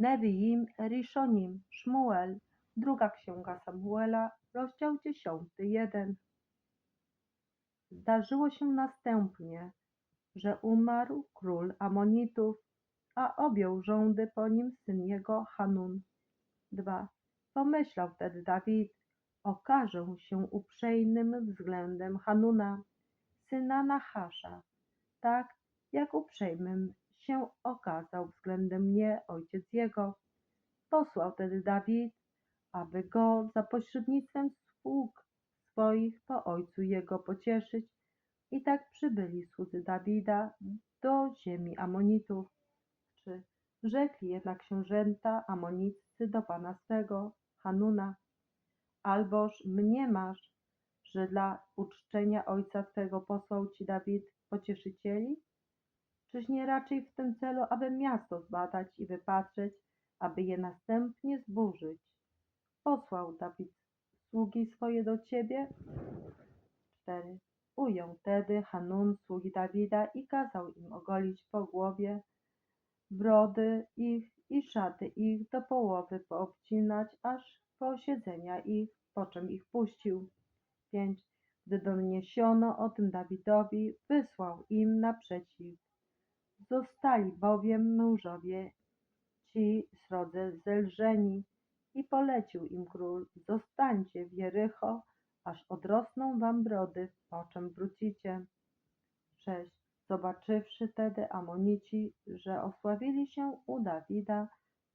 Neviim Rishonim, Szmuel, druga księga Samuela, rozdział 10, 1. Zdarzyło się następnie, że umarł król Amonitów, a objął rządy po nim syn jego Hanun. 2. Pomyślał wtedy Dawid, okażę się uprzejmym względem Hanuna, syna Nachasza, tak jak uprzejmym się okazał względem mnie ojciec jego. Posłał tedy Dawid, aby go za pośrednictwem sług swoich po ojcu jego pocieszyć. I tak przybyli słudzy Dawida do ziemi Amonitów. Czy rzekli jednak książęta amoniccy do pana swego, Hanuna, alboż mniemasz, że dla uczczenia ojca twego posłał ci Dawid pocieszycieli? Czyż nie raczej w tym celu, aby miasto zbadać i wypatrzeć, aby je następnie zburzyć? Posłał Dawid sługi swoje do ciebie? 4. Ujął tedy Hanun sługi Dawida i kazał im ogolić po głowie brody ich i szaty ich do połowy poobcinać, aż po siedzenia ich, po czym ich puścił. 5. Gdy doniesiono o tym Dawidowi, wysłał im naprzeciw. Zostali bowiem mężowie ci srodze zelżeni i polecił im król, zostańcie w Jericho, aż odrosną wam brody, po czym wrócicie. 6. Zobaczywszy tedy Amonici, że osławili się u Dawida,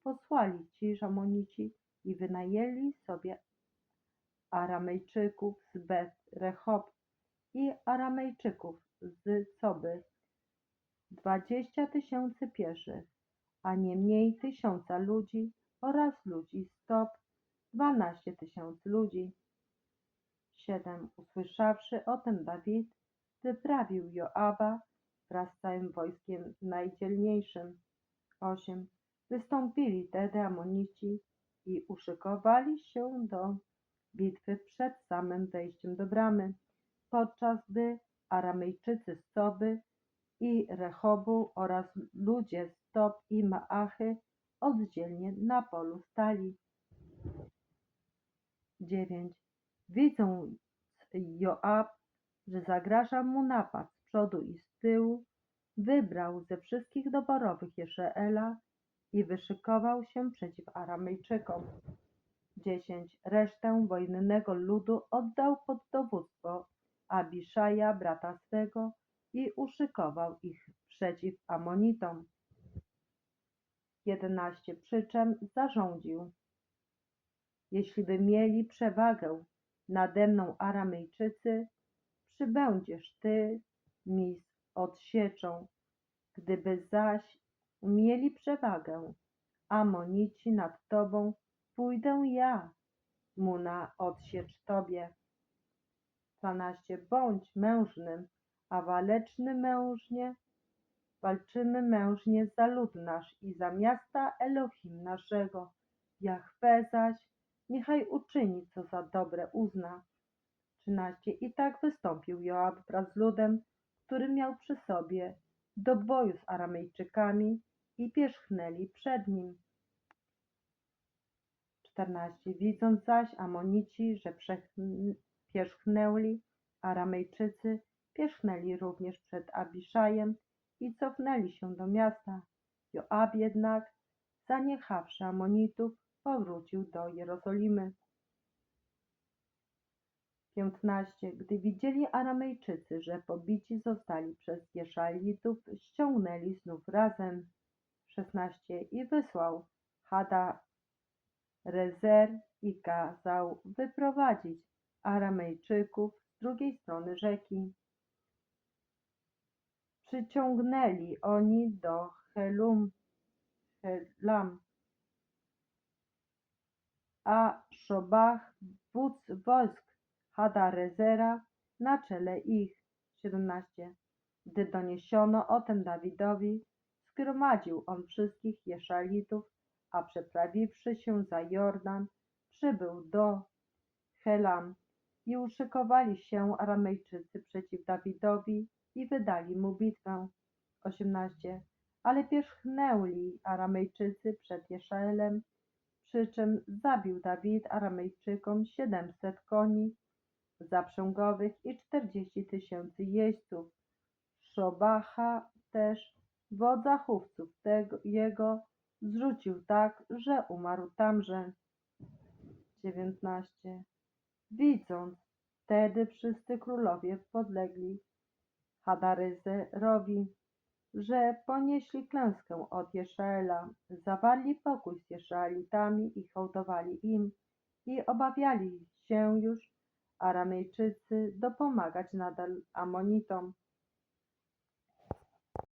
posłali ci Amonici i wynajęli sobie Aramejczyków z Bet Rehob i Aramejczyków z Coby, dwadzieścia tysięcy pieszych, a nie mniej tysiąca ludzi oraz ludzi z Tob, dwanaście tysięcy ludzi. 7. Usłyszawszy o tym Dawid, wyprawił Joaba wraz z całym wojskiem najdzielniejszym. 8. Wystąpili tedy Amonici i uszykowali się do bitwy przed samym wejściem do bramy, podczas gdy Aramejczycy z Soby i Rehobu oraz ludzie z Tob i Maachy oddzielnie na polu stali. 9. Widząc Joab, że zagraża mu napad z przodu i z tyłu, wybrał ze wszystkich doborowych Jeszeela i wyszykował się przeciw Aramejczykom. 10. Resztę wojennego ludu oddał pod dowództwo Abiszaja, brata swego, i uszykował ich przeciw Amonitom. 11. Przy czym zarządził, jeśliby mieli przewagę nade mną Aramejczycy, przybędziesz ty mi z odsieczą. Gdyby zaś mieli przewagę Amonici nad tobą, pójdę ja mu na odsiecz tobie. 12. Bądź mężnym, a waleczny mężnie, walczymy mężnie za lud nasz i za miasta Elohim naszego. Jahwe zaś niechaj uczyni, co za dobre uzna. 13. I tak wystąpił Joab wraz z ludem, który miał przy sobie, do boju z Aramejczykami i pierzchnęli przed nim. 14. Widząc zaś Amonici, że pierzchnęli, Aramejczycy pierzchnęli również przed Abiszajem i cofnęli się do miasta. Joab jednak, zaniechawszy Amonitów, powrócił do Jerozolimy. 15. Gdy widzieli Aramejczycy, że pobici zostali przez Jeszalitów, ściągnęli znów razem. 16. I wysłał Hada Rezer i kazał wyprowadzić Aramejczyków z drugiej strony rzeki. Przyciągnęli oni do Helam, a Szobach, wódz wojsk Hadarezera, na czele ich. 17. Gdy doniesiono o tym Dawidowi, zgromadził on wszystkich Jeszalitów, a przeprawiwszy się za Jordan, przybył do Helam i uszykowali się Aramejczycy przeciw Dawidowi i wydali mu bitwę. 18. ale pierzchnęli Aramejczycy przed Jeszaelem, przy czym zabił Dawid Aramejczykom siedemset koni zaprzęgowych i czterdzieści tysięcy jeźdźców. Szobacha też, wodza chówców tego, jego, zrzucił tak, że umarł tamże. 19. Widząc wtedy wszyscy królowie podlegli Hadaryzerowi, że ponieśli klęskę od Jeszaela, zawarli pokój z Jeszaelitami i hołdowali im i obawiali się już Aramejczycy dopomagać nadal Amonitom,